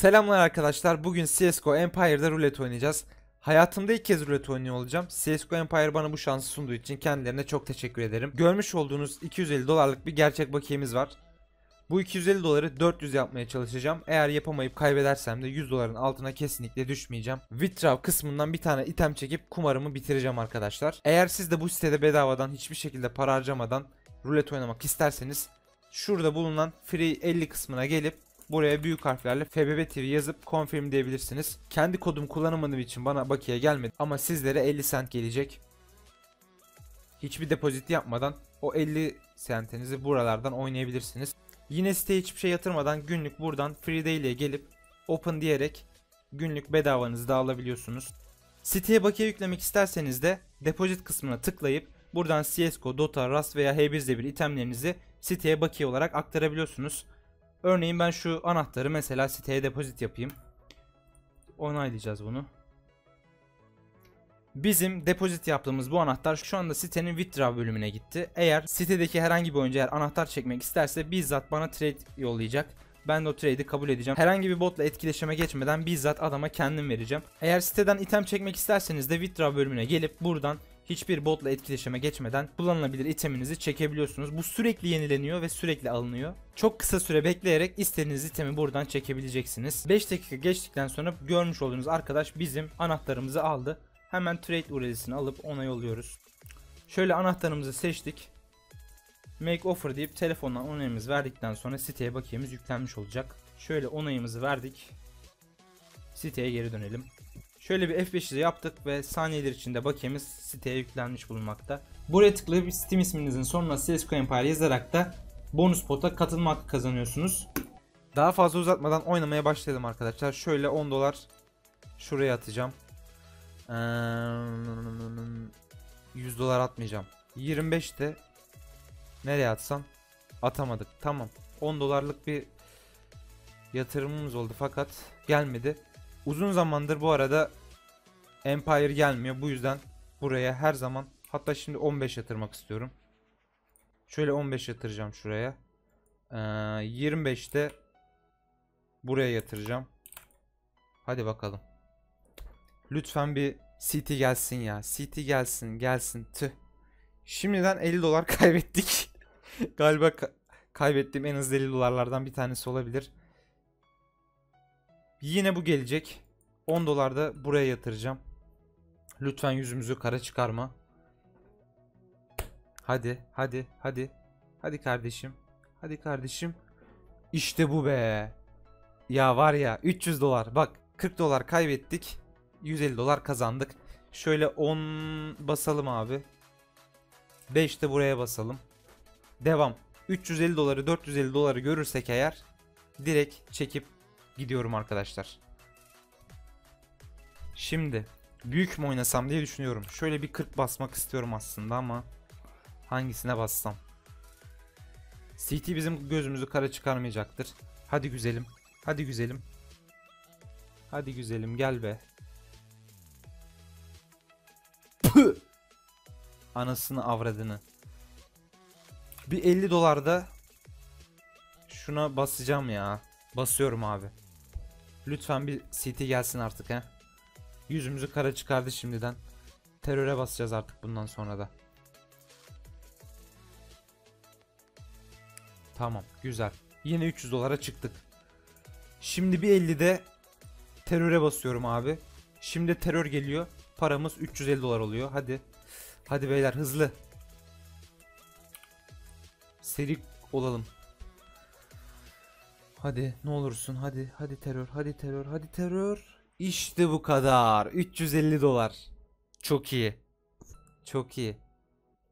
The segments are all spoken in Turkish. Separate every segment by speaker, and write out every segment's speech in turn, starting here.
Speaker 1: Selamlar arkadaşlar. Bugün CSGO Empire'da rulet oynayacağız. Hayatımda ilk kez rulet oynuyor olacağım. CSGO Empire bana bu şansı sunduğu için kendilerine çok teşekkür ederim. Görmüş olduğunuz 250 dolarlık bir gerçek bakiyemiz var. Bu 250 doları 400 yapmaya çalışacağım. Eğer yapamayıp kaybedersem de 100 doların altına kesinlikle düşmeyeceğim. Withdraw kısmından bir tane item çekip kumarımı bitireceğim arkadaşlar. Eğer siz de bu sitede bedavadan hiçbir şekilde para harcamadan rulet oynamak isterseniz şurada bulunan free 50 kısmına gelip buraya büyük harflerle FBB TV yazıp confirm diyebilirsiniz. Kendi kodum kullanamadığım için bana bakiye gelmedi ama sizlere 50 cent gelecek. Hiçbir depozit yapmadan o 50 centinizi buralardan oynayabilirsiniz. Yine siteye hiçbir şey yatırmadan günlük buradan free daily'e gelip open diyerek günlük bedavanızı da alabiliyorsunuz. Siteye bakiye yüklemek isterseniz de depozit kısmına tıklayıp buradan CSGO, Dota, Rust veya H1Z1 itemlerinizi siteye bakiye olarak aktarabiliyorsunuz. Örneğin ben şu anahtarı mesela siteye depozit yapayım. Onaylayacağız bunu. Bizim depozit yaptığımız bu anahtar şu anda sitenin withdraw bölümüne gitti. Eğer sitedeki herhangi bir oyuncu eğer anahtar çekmek isterse bizzat bana trade yollayacak. Ben de o trade'i kabul edeceğim. Herhangi bir botla etkileşime geçmeden bizzat adama kendim vereceğim. Eğer siteden item çekmek isterseniz de withdraw bölümüne gelip buradan hiçbir botla etkileşime geçmeden kullanılabilir iteminizi çekebiliyorsunuz. Bu sürekli yenileniyor ve sürekli alınıyor. Çok kısa süre bekleyerek istediğiniz itemi buradan çekebileceksiniz. 5 dakika geçtikten sonra görmüş olduğunuz arkadaş bizim anahtarımızı aldı. Hemen trade URL'sini alıp ona yolluyoruz. Şöyle anahtarımızı seçtik. Make offer deyip telefondan onayımızı verdikten sonra siteye bakiyemiz yüklenmiş olacak. Şöyle onayımızı verdik. Siteye geri dönelim. Şöyle bir F5'i yaptık ve saniyeler içinde bakiyemiz siteye yüklenmiş bulunmakta. Buraya tıklayıp Steam isminizin sonuna CSGO Empire yazarak da bonus pota katılma hakkı kazanıyorsunuz. Daha fazla uzatmadan oynamaya başlayalım arkadaşlar. Şöyle 10 dolar şuraya atacağım. Ee, 100 dolar atmayacağım. 25 de nereye atsam atamadık. Tamam. 10 dolarlık bir yatırımımız oldu fakat gelmedi. Uzun zamandır bu arada Empire gelmiyor. Bu yüzden buraya her zaman hatta şimdi 15 yatırmak istiyorum. Şöyle 15 yatıracağım şuraya. Ee, 25'te buraya yatıracağım. Hadi bakalım. Lütfen bir CT gelsin ya. CT gelsin gelsin. Tüh. Şimdiden 50 dolar kaybettik. Galiba ka kaybettiğim en hızlı 50 dolarlardan bir tanesi olabilir. Yine bu gelecek. 10 dolar da buraya yatıracağım. Lütfen yüzümüzü kara çıkarma. Hadi, hadi, hadi. Hadi kardeşim. Hadi kardeşim. İşte bu be. Ya var ya 300 dolar. Bak 40 dolar kaybettik. 150 dolar kazandık. Şöyle 10 basalım abi. 5 de buraya basalım. Devam. 350 doları 450 doları görürsek eğer direkt çekip gidiyorum arkadaşlar. Şimdi büyük mü oynasam diye düşünüyorum. Şöyle bir 40 basmak istiyorum aslında ama hangisine bassam? CT bizim gözümüzü kara çıkarmayacaktır. Hadi güzelim. Hadi güzelim. Hadi güzelim gel be. Püh! Anasını avradını. Bir 50 dolarda şuna basacağım ya. Basıyorum abi. Lütfen bir CT gelsin artık he. Yüzümüzü kara çıkardı şimdiden. Teröre basacağız artık bundan sonra da. Tamam güzel. Yine 300 dolara çıktık. Şimdi bir 50'de teröre basıyorum abi. Şimdi terör geliyor. Paramız 350 dolar oluyor. Hadi. Hadi beyler hızlı. Seri olalım. Hadi ne olursun hadi hadi terör hadi terör hadi terör. İşte bu kadar. 350 dolar. Çok iyi. Çok iyi.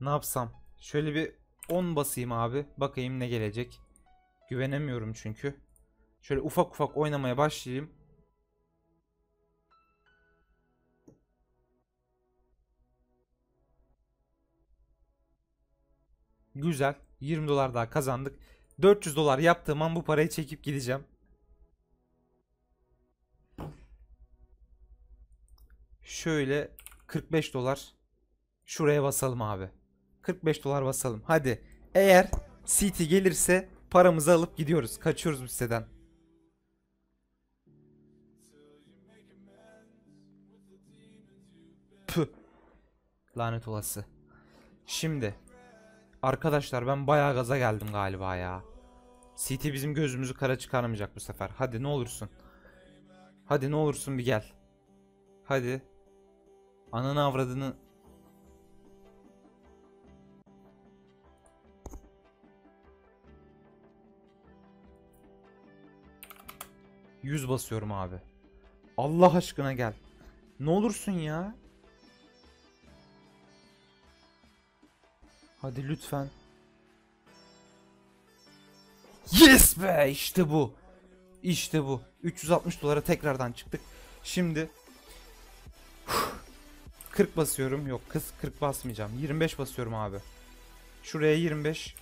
Speaker 1: Ne yapsam? Şöyle bir 10 basayım abi. Bakayım ne gelecek. Güvenemiyorum çünkü. Şöyle ufak ufak oynamaya başlayayım. Güzel. 20 dolar daha kazandık. 400 dolar yaptığım an bu parayı çekip gideceğim. Şöyle 45 dolar şuraya basalım abi. 45 dolar basalım. Hadi. Eğer CT gelirse paramızı alıp gidiyoruz. Kaçıyoruz bu siteden. Püh. Lanet olası. Şimdi. Arkadaşlar ben bayağı gaza geldim galiba ya. CT bizim gözümüzü kara çıkarmayacak bu sefer. Hadi ne olursun. Hadi ne olursun bir gel. Hadi. Ananı avradını. Yüz basıyorum abi. Allah aşkına gel. Ne olursun ya. Hadi lütfen. Yes be işte bu. İşte bu. 360 dolara tekrardan çıktık. Şimdi 40 basıyorum. Yok kız 40 basmayacağım. 25 basıyorum abi. Şuraya 25.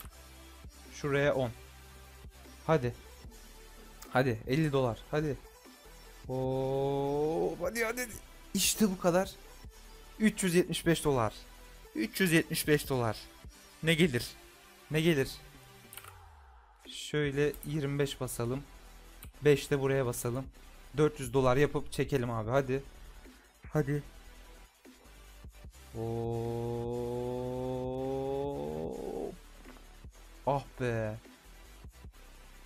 Speaker 1: Şuraya 10. Hadi. Hadi 50 dolar. Hadi. Oo, hadi hadi. İşte bu kadar. 375 dolar. 375 dolar. Ne gelir? Ne gelir? Şöyle 25 basalım. 5 de buraya basalım. 400 dolar yapıp çekelim abi hadi. Hadi. Oo. Ah be.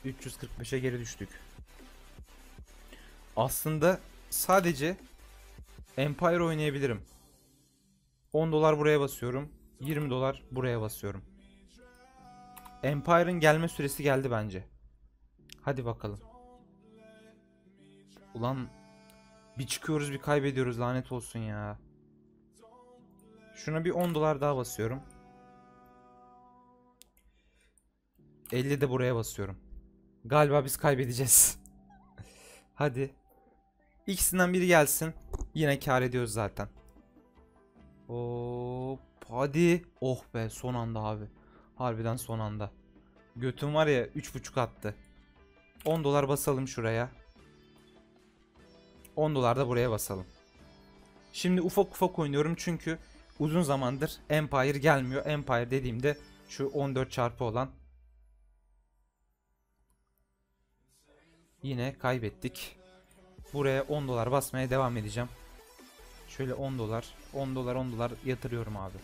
Speaker 1: 345'e geri düştük. Aslında sadece Empire oynayabilirim. 10 dolar buraya basıyorum. 20 dolar buraya basıyorum. Empire'ın gelme süresi geldi bence. Hadi bakalım. Ulan bir çıkıyoruz bir kaybediyoruz lanet olsun ya. Şuna bir 10 dolar daha basıyorum. 50 de buraya basıyorum. Galiba biz kaybedeceğiz. Hadi. İkisinden biri gelsin. Yine kar ediyoruz zaten. Hop hadi. Oh be son anda abi. Harbiden son anda. Götüm var ya 3.5 attı. 10 dolar basalım şuraya. 10 dolar da buraya basalım. Şimdi ufak ufak oynuyorum çünkü uzun zamandır Empire gelmiyor. Empire dediğimde şu 14 çarpı olan. Yine kaybettik. Buraya 10 dolar basmaya devam edeceğim. Şöyle 10 dolar, 10 dolar, 10 dolar yatırıyorum abi.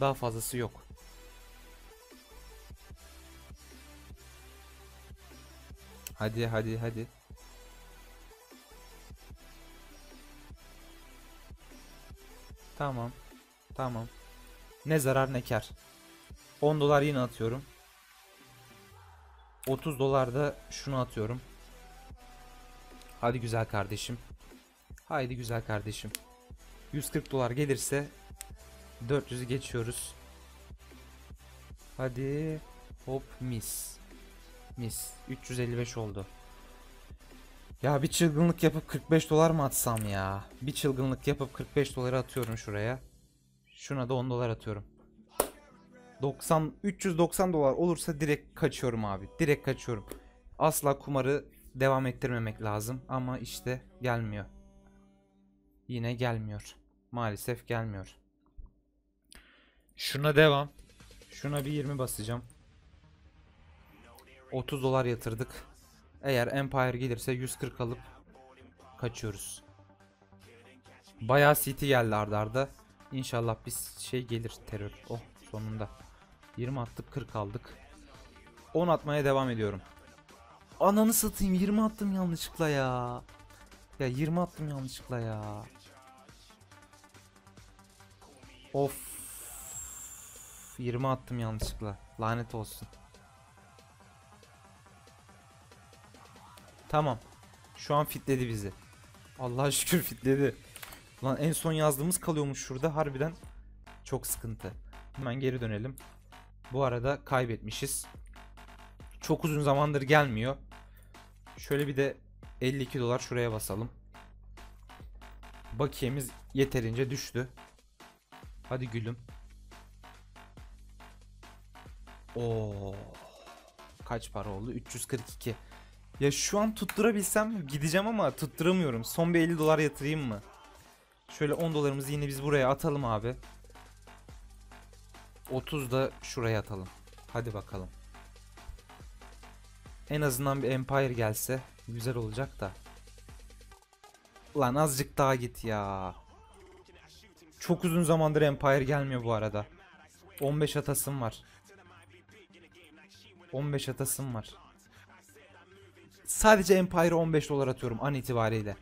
Speaker 1: Daha fazlası yok. Hadi hadi hadi. Tamam. Tamam. Ne zarar ne kar. 10 dolar yine atıyorum. 30 dolar da şunu atıyorum. Hadi güzel kardeşim. Haydi güzel kardeşim. 140 dolar gelirse 400'ü geçiyoruz. Hadi. Hop mis. Mis. 355 oldu. Ya bir çılgınlık yapıp 45 dolar mı atsam ya? Bir çılgınlık yapıp 45 doları atıyorum şuraya. Şuna da 10 dolar atıyorum. 90 390 dolar olursa direkt kaçıyorum abi. Direkt kaçıyorum. Asla kumarı devam ettirmemek lazım ama işte gelmiyor. Yine gelmiyor. Maalesef gelmiyor. Şuna devam. Şuna bir 20 basacağım. 30 dolar yatırdık. Eğer Empire gelirse 140 alıp kaçıyoruz. Bayağı CT geldi ardarda. Arda. İnşallah bir şey gelir terör. Oh sonunda. 20 attık 40 aldık. 10 atmaya devam ediyorum. Ananı satayım 20 attım yanlışlıkla ya. Ya 20 attım yanlışlıkla ya. Of. 20 attım yanlışlıkla. Lanet olsun. Tamam. Şu an fitledi bizi. Allah'a şükür fitledi. Lan en son yazdığımız kalıyormuş şurada. Harbiden çok sıkıntı. Hemen geri dönelim. Bu arada kaybetmişiz. Çok uzun zamandır gelmiyor. Şöyle bir de 52 dolar şuraya basalım. Bakiyemiz yeterince düştü. Hadi gülüm. Oo. Kaç para oldu? 342. Ya şu an tutturabilsem gideceğim ama tutturamıyorum. Son bir 50 dolar yatırayım mı? Şöyle 10 dolarımızı yine biz buraya atalım abi. 30 da şuraya atalım. Hadi bakalım. En azından bir Empire gelse güzel olacak da. Lan azıcık daha git ya. Çok uzun zamandır Empire gelmiyor bu arada. 15 atasım var. 15 atasım var. Sadece Empire'a 15 dolar atıyorum an itibariyle.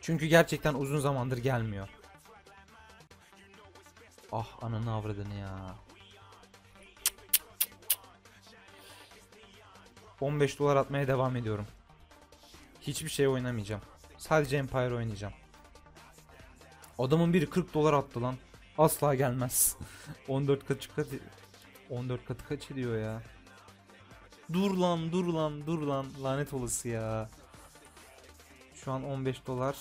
Speaker 1: Çünkü gerçekten uzun zamandır gelmiyor. Ah ananı avradını ya. 15 dolar atmaya devam ediyorum. Hiçbir şey oynamayacağım. Sadece Empire oynayacağım. Adamın biri 40 dolar attı lan. Asla gelmez. 14 katı kat 14 katı kaç ediyor ya? Dur lan dur lan dur lan lanet olası ya. Şu an 15 dolar.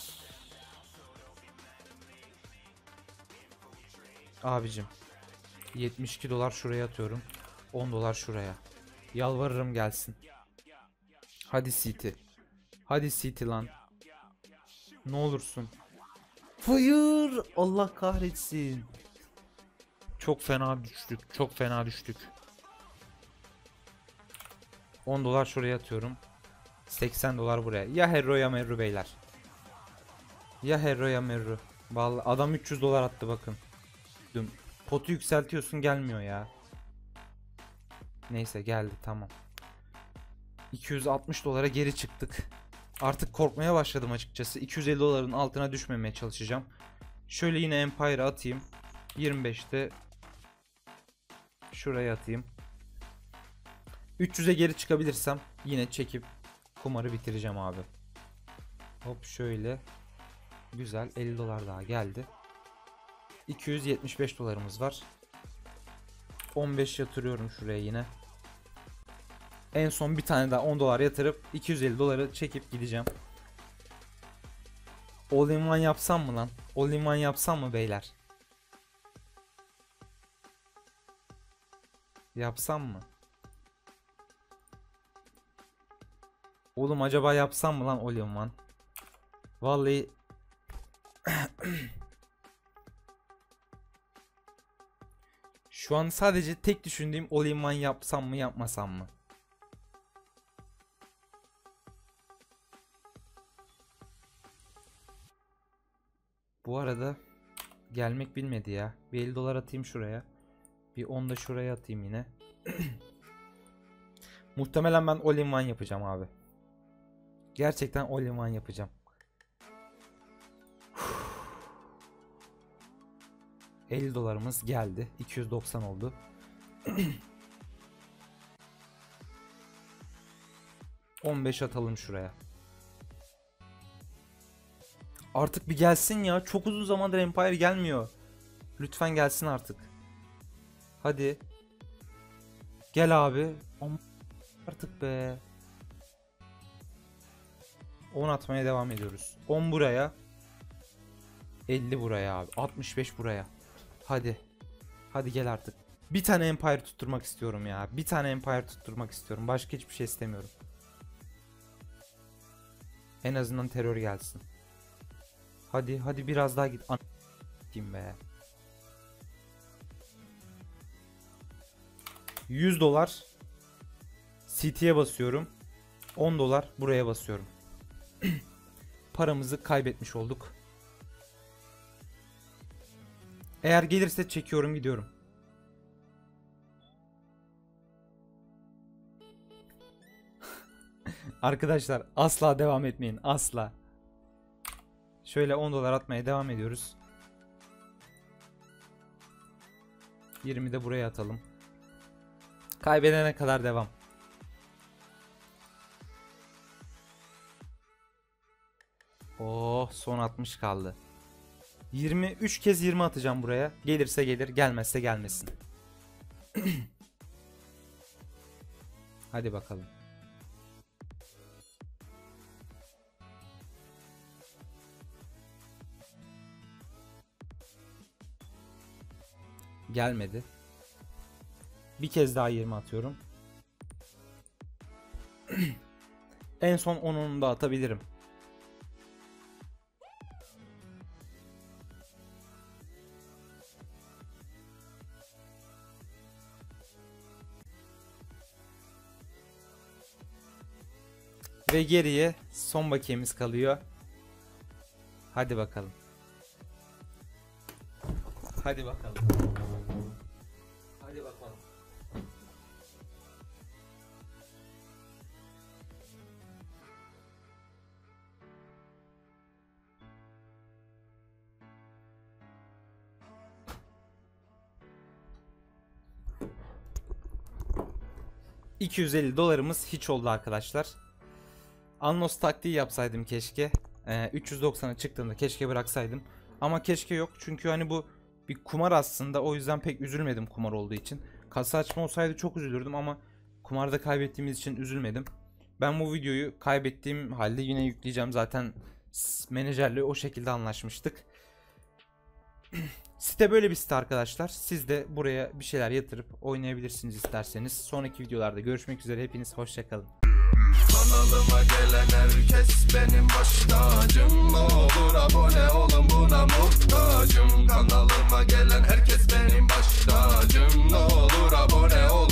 Speaker 1: Abicim 72 dolar şuraya atıyorum. 10 dolar şuraya. Yalvarırım gelsin. Hadi City. Hadi City lan. Ne olursun. Hayır. Allah kahretsin. Çok fena düştük. Çok fena düştük. 10 dolar şuraya atıyorum. 80 dolar buraya. Ya Herro ya Merru beyler. Ya Herro ya Merru. Vallahi adam 300 dolar attı bakın. Düm. Potu yükseltiyorsun gelmiyor ya. Neyse geldi tamam. 260 dolara geri çıktık. Artık korkmaya başladım açıkçası. 250 doların altına düşmemeye çalışacağım. Şöyle yine Empire atayım. 25'te şuraya atayım. 300'e geri çıkabilirsem yine çekip kumarı bitireceğim abi. Hop şöyle. Güzel 50 dolar daha geldi. 275 dolarımız var. 15 yatırıyorum şuraya yine. En son bir tane daha 10 dolar yatırıp 250 doları çekip gideceğim. All in one yapsam mı lan? All in one yapsam mı beyler? Yapsam mı? Oğlum acaba yapsam mı lan all one? Vallahi Şu an sadece tek düşündüğüm all one yapsam mı yapmasam mı? Bu arada gelmek bilmedi ya. Bir 50 dolar atayım şuraya. Bir 10 da şuraya atayım yine. Muhtemelen ben all in one yapacağım abi. Gerçekten one yapacağım. 50 dolarımız geldi. 290 oldu. ...15 atalım şuraya. Artık bir gelsin ya. Çok uzun zamandır Empire gelmiyor. Lütfen gelsin artık. Hadi. Gel abi. Artık be. 10 atmaya devam ediyoruz. 10 buraya. 50 buraya abi. 65 buraya. Hadi. Hadi gel artık. Bir tane Empire tutturmak istiyorum ya. Bir tane Empire tutturmak istiyorum. Başka hiçbir şey istemiyorum. En azından terör gelsin. Hadi hadi biraz daha git. An diyeyim be. 100 dolar CT'ye basıyorum. 10 dolar buraya basıyorum. Paramızı kaybetmiş olduk. Eğer gelirse çekiyorum gidiyorum. Arkadaşlar asla devam etmeyin asla. Şöyle 10 dolar atmaya devam ediyoruz. 20 de buraya atalım. Kaybedene kadar devam. Oh son 60 kaldı. 23 kez 20 atacağım buraya. Gelirse gelir, gelmezse gelmesin. Hadi bakalım. Gelmedi. Bir kez daha 20 atıyorum. en son 10'unu da atabilirim. Ve geriye son bakiyemiz kalıyor. Hadi bakalım. Hadi bakalım. Hadi bakalım. ...250 dolarımız hiç oldu arkadaşlar. Annos taktiği yapsaydım keşke. Ee, 390'a çıktığında keşke bıraksaydım. Ama keşke yok çünkü hani bu bir kumar aslında o yüzden pek üzülmedim kumar olduğu için. Kasa açma olsaydı çok üzülürdüm ama kumarda kaybettiğimiz için üzülmedim. Ben bu videoyu kaybettiğim halde yine yükleyeceğim zaten menajerle o şekilde anlaşmıştık. Site böyle bir site arkadaşlar. Siz de buraya bir şeyler yatırıp oynayabilirsiniz isterseniz. Sonraki videolarda görüşmek üzere. Hepiniz hoşçakalın.
Speaker 2: Kanalıma gelen herkes benim baş tacım Ne olur abone olun buna muhtacım. Kanalıma gelen herkes benim baş tacım Ne olur abone olun.